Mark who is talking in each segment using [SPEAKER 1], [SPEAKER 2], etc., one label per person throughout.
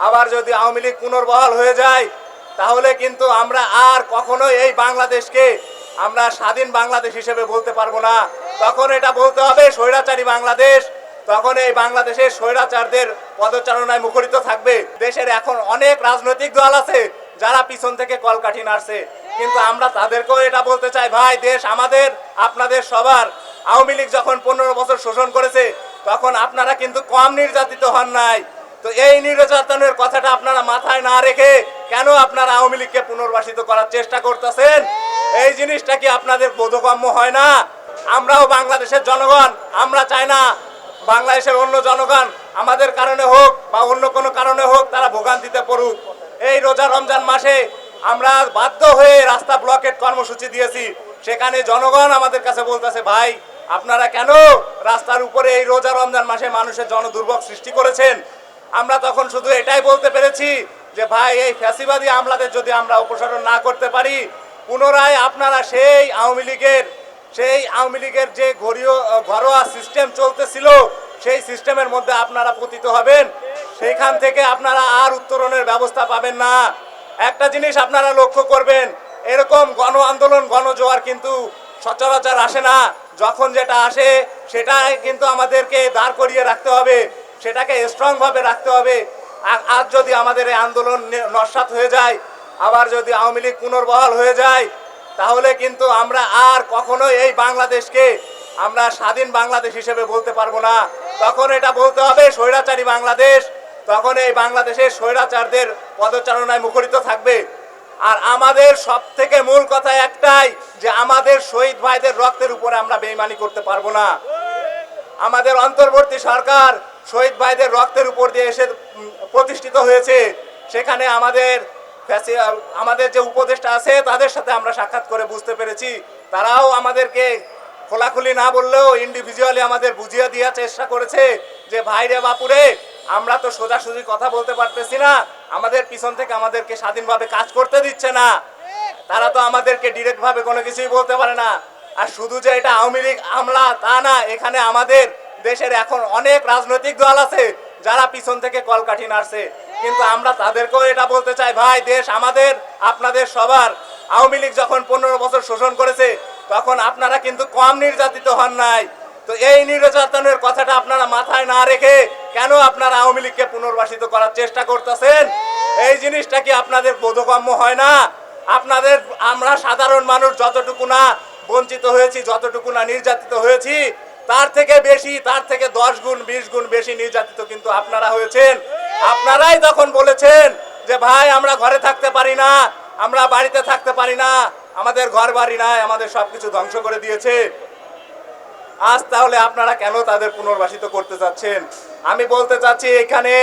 [SPEAKER 1] আবার যদি আওয়ামী লীগ পুনর্বহাল হয়ে যায়, তাহলে কিন্তু আমরা আর কখনো এই বাংলাদেশকে আমরা স্বাধীন বাংলাদেশ হিসেবে বলতে পারব না। তখন এটা বলতে হবে, স্বৈরাচারী বাংলাদেশ। তখন এই বাংলাদেশের স্বৈরাচারদের পদচারণায় মুখরিত থাকবে। দেশের এখন অনেক রাজনৈতিক দল আছে, যারা পিছন থেকে কলকাঠি নাড়ছে। কিন্তু আমরা তাদেরকেও এটা বলতে চাই, ভাই, দেশ আমাদের, আপনাদের সবার। আওয়ামী লীগ যখন পনেরো বছর শোষণ করেছে, তখন আপনারা কিন্তু কম নির্যাতিত হন নাই। তো এই নির্যাতনের কথাটা আপনারা মাথায় না রেখে কেন আপনারা আওয়ামী লীগকে পুনর্বাসিত করার চেষ্টা করতেছেন? এই জিনিসটা কি আপনাদের বোধগম্য হয় না? আমরাও বাংলাদেশের জনগণ, আমরা চাই না বাংলাদেশের অন্য জনগণ আমাদের কারণে হোক বা অন্য কোনো কারণে হোক তারা ভোগান্তিতে পড়ুক। এই রোজা রমজান মাসে আমরা বাধ্য হয়ে রাস্তা ব্লকেট কর্মসূচি দিয়েছি। সেখানে জনগণ আমাদের কাছে বলতেছে, ভাই, আপনারা কেন রাস্তার উপরে এই রোজা রমজান মাসে মানুষের জনদুর্ভোগ সৃষ্টি করেছেন? আমরা তখন শুধু এটাই বলতে পেরেছি যে ভাই, এই ফ্যাসিবাদী আমলাদের যদি আমরা অপসারণ না করতে পারি, পুনরায় আপনারা সেই আওয়ামী লীগের, সেই আওয়ামী লীগের যে ঘরীয় ঘরোয়া সিস্টেম চলতেছিল, সেই সিস্টেমের মধ্যে আপনারা পতিত হবেন। সেইখান থেকে আপনারা আর উত্তরণের ব্যবস্থা পাবেন না। একটা জিনিস আপনারা লক্ষ্য করবেন, এরকম গণ আন্দোলন, গণজোয়ার কিন্তু সচরাচর আসে না। যখন যেটা আসে, সেটাই কিন্তু আমাদেরকে দাঁড় করিয়ে রাখতে হবে। সেটাকে স্ট্রংভাবে রাখতে হবে। আর আজ যদি আমাদের এই আন্দোলন নে- নস্যাৎ হয়ে যায়, আবার যদি আওয়ামী লীগ পুনর্বহাল হয়ে যায়, তাহলে কিন্তু আমরা আর কখনো এই বাংলাদেশকে আমরা স্বাধীন বাংলাদেশ হিসেবে বলতে পারব না। তখন এটা বলতে হবে, স্বৈরাচারী বাংলাদেশ, তখন এই বাংলাদেশের স্বৈরাচারদের পদচারণায় মুখরিত থাকবে। আর আমাদের সব থেকে মূল কথা একটাই, যে আমাদের শহীদ ভাইদের রক্তের উপরে আমরা বেইমানি করতে পারব না। আমাদের অন্তর্বর্তী সরকার শহীদ ভাইদের রক্তের উপর দিয়ে এসে প্রতিষ্ঠিত হয়েছে। সেখানে আমাদের আমাদের যে উপদেষ্টা আছে, তাদের সাথে আমরা সাক্ষাৎ করে বুঝতে পেরেছি। তারাও আমাদেরকে খোলাখুলি না বললেও ইন্ডিভিজুয়ালি আমাদের বুঝিয়ে দেওয়ার চেষ্টা করেছে যে ভাইরে বাপুরে, আমরা তো সোজাসুজি কথা বলতে পারতেছি না। আমাদের পিছন থেকে আমাদেরকে স্বাধীনভাবে কাজ করতে দিচ্ছে না। তারা তো আমাদেরকে ডিরেক্টভাবে কোনো কিছুই বলতে পারে না। আর শুধু যে এটা আওয়ামী লীগ আমলা, তা না। এখানে আমাদের দেশের এখন অনেক রাজনৈতিক দল আছে যারা পিছন থেকে কলকাঠি নাড়ছে। কিন্তু আমরা তাদেরকেও এটা বলতে চাই, ভাই, দেশ আমাদের, আপনাদের সবার। আওয়ামী লীগ যখন পনেরো বছর শোষণ করেছে, তখন আপনারা কিন্তু কম নির্যাতিত হন নাই। তো এই নির্যাতনের কথাটা আপনারা মাথায় না রেখে কেন আপনারা আওয়ামী লীগকে পুনর্বাসিত করার চেষ্টা করতেছেন? এই জিনিসটা কি আপনাদের বোধগম্য হয় না? আপনাদের, আমরা সাধারণ মানুষ যতটুকু না বঞ্চিত হয়েছি, যতটুকু না নির্যাতিত হয়েছি তার থেকে বেশি, তার থেকে দশ গুণ, বিশ গুণ বেশি নির্যাতিত কিন্তু আপনারা হয়েছেন। আপনারাই তখন বলেছেন যে, ভাই, আমরা ঘরে থাকতে পারি না, আমরা বাড়িতে থাকতে পারি না, আমাদের ঘর বাড়ি নাই, আমাদের সবকিছু ধ্বংস করে দিয়েছে। আজ তাহলে আপনারা কেন তাদের পুনর্বাসিত করতে চাচ্ছেন আমি বলতে চাচ্ছি এখানে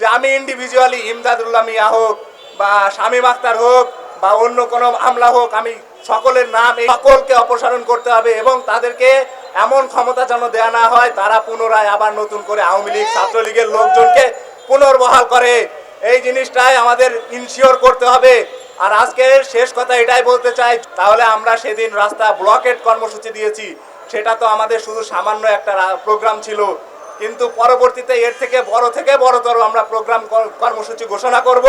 [SPEAKER 1] যে, আমি ইন্ডিভিজুয়ালি ইমদাদুল্লাহ মিয়া হোক বা শামীম আক্তার হোক বা অন্য কোনো আমলা হোক, আমি সকলের নাম সকলকে অপসারণ করতে হবে এবং তাদেরকে এমন ক্ষমতা যেন দেয়া না হয়, তারা পুনরায় আবার নতুন করে আওয়ামী লীগ, ছাত্রলীগের লোকজনকে পুনর্বহাল করে। এই জিনিসটাই আমাদের ইনশিওর করতে হবে। আর আজকে শেষ কথা এটাই বলতে চাই, তাহলে আমরা সেদিন রাস্তা ব্লকেট কর্মসূচি দিয়েছি। সেটা তো আমাদের শুধু সামান্য একটা প্রোগ্রাম ছিল। কিন্তু পরবর্তীতে এর থেকে বড় থেকে বড়তর আমরা প্রোগ্রাম কর্মসূচি ঘোষণা করব।